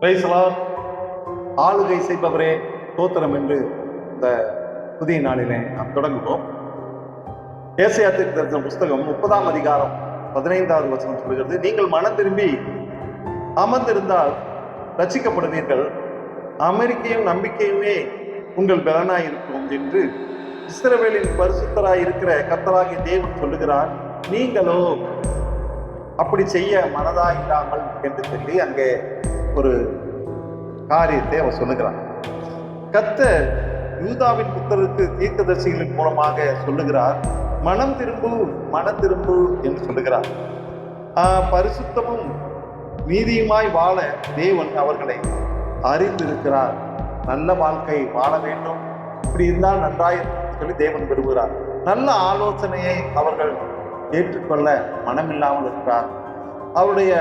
பிரைஸ்லார் ஆளுகை செய்பவரே தோத்திரம் என்று இந்த புதிய நாளிலே நாம் தொடங்குவோம். ஏசியா தரிசன புஸ்தகம் முப்பதாம் அதிகாரம் பதினைந்தாவது வசனம் சொல்கிறது நீங்கள் மனம் திரும்பி அமர்ந்திருந்தால் ரசிக்கப்படுவீர்கள் அமெரிக்கையும் நம்பிக்கையுமே உங்கள் பலனாய் இருக்கும் என்று இஸ்ரவேலின் பரிசுத்தராய் இருக்கிற கத்தராகி தேவன் சொல்லுகிறார். நீங்களோ அப்படி செய்ய மனதா இல்லாமல் என்று சொல்லி அங்கே ஒரு காரியத்தை அவர் சொல்லுகிறார். கத்த யூதாவின் புத்தருக்கு தீர்க்கதர்சிகளின் மூலமாக சொல்லுகிறார் மனம் திரும்பு மனம் திரும்பு என்று சொல்லுகிறார். பரிசுத்தமும் நீதியுமாய் வாழ தேவன் அவர்களை அறிந்திருக்கிறார். நல்ல வாழ்க்கை வாழ வேண்டும். இப்படி இருந்தால் நன்றாய் சொல்லி தேவன் விரும்புகிறார். நல்ல ஆலோசனையை அவர்கள் ஏற்றுக்கொள்ள மனமில்லாமல் இருக்கிறார். அவருடைய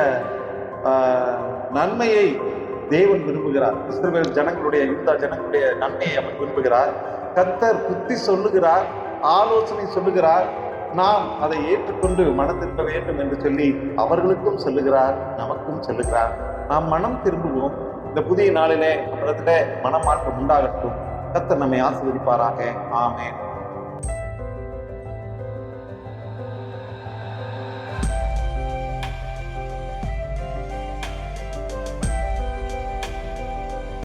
நன்மையை தேவன் விரும்புகிறார். இஸ்ரவேல் ஜனங்களுடைய யூதா ஜனங்களுடைய நன்மையை அவர் விரும்புகிறார். கத்தர் புத்தி சொல்லுகிறார் ஆலோசனை சொல்லுகிறார். நாம் அதை ஏற்றுக்கொண்டு மனம் திரும்ப வேண்டும் என்று சொல்லி அவர்களுக்கும் சொல்லுகிறார் நமக்கும் சொல்லுகிறார். நாம் மனம் திரும்புவோம். இந்த புதிய நாளிலே நம்மிடத்துல மனமாற்றம் உண்டாகட்டும். கத்தர் நம்மை ஆசீர்வதிப்பாராக. ஆமேன்.